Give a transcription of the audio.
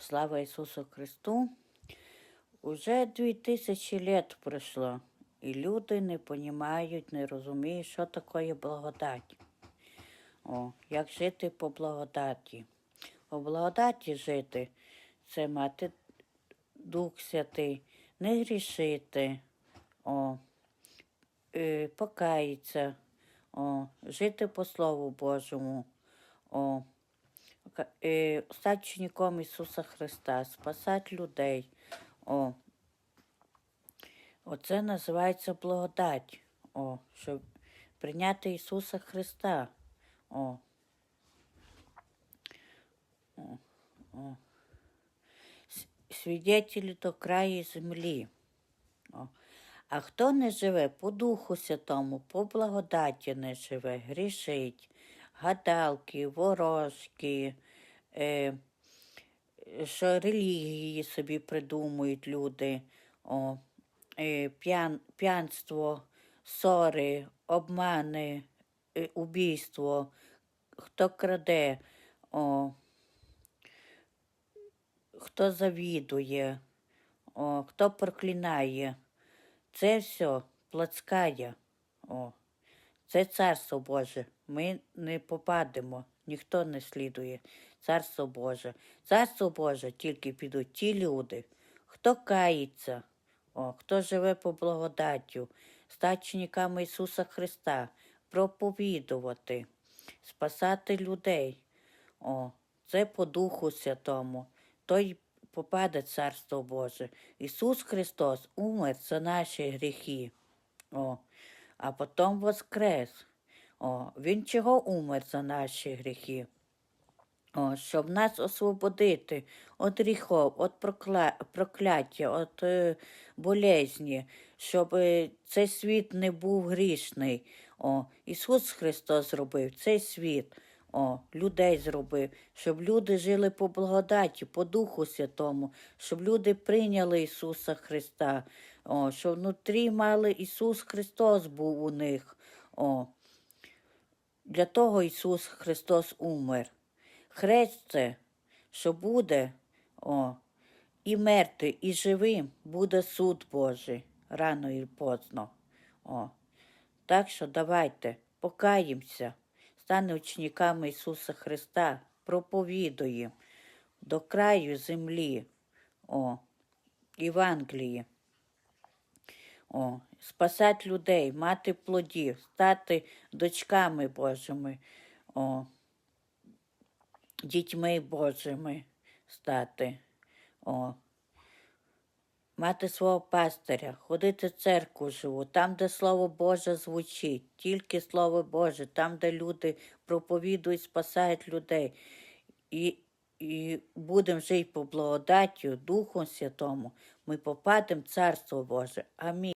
Слава Ісусу Христу! Уже дві тисячі літ пройшло, і люди не розуміють, не розуміють, що таке благодать. О, як жити по благодаті. По благодаті жити це мати Дух Святий, не грішити, о, е, покаятися, о, жити по Слову Божому, о, стати учеником Ісуса Христа, спасати людей. О, оце називається благодать. О, щоб прийняти Ісуса Христа. О. О. Свідетелі до краю землі. О. А хто не живе по Духу Святому, по благодаті не живе, грішить, гадалки, ворожки, е, що релігії собі придумують люди, о, е, п'ян, п'янство, ссори, обмани, е, убійство, хто краде, о, хто завідує, о, хто проклинає. Це все плотськає. О, це царство Боже. Ми не попадемо, ніхто не слідує. Царство Боже. Царство Боже тільки підуть ті люди, хто кається, о, хто живе по благодаттю, стати учениками Ісуса Христа, проповідувати, спасати людей. О, це по Духу Святому. Той попаде Царство Боже. Ісус Христос умер за наші гріхи. О, а потім воскрес. О, Він чого умер за наші гріхи? О, щоб нас освободити від гріхов, від прокля... прокляття, від е, болезні, щоб е, цей світ не був грішний. О, Ісус Христос зробив цей світ. О, людей зробив, щоб люди жили по благодаті, по Духу Святому, щоб люди прийняли Ісуса Христа, о, щоб внутрі мали Ісус Христос був у них. О, для того Ісус Христос умер. Хрест це, що буде, о, і мертвий, і живим буде суд Божий рано і поздно. О. Так що давайте покаємося, стане учениками Ісуса Христа, проповідуємо до краю землі, о, Євангелії. О, спасати людей, мати плодів, стати дочками Божими, о, дітьми Божими стати. О, мати свого пастиря, ходити в церкву живу, там, де Слово Боже звучить, тільки Слово Боже, там, де люди проповідують, спасають людей. І, і будемо жити по благодаттю, Духу Святому, ми попадемо в Царство Боже. Амінь.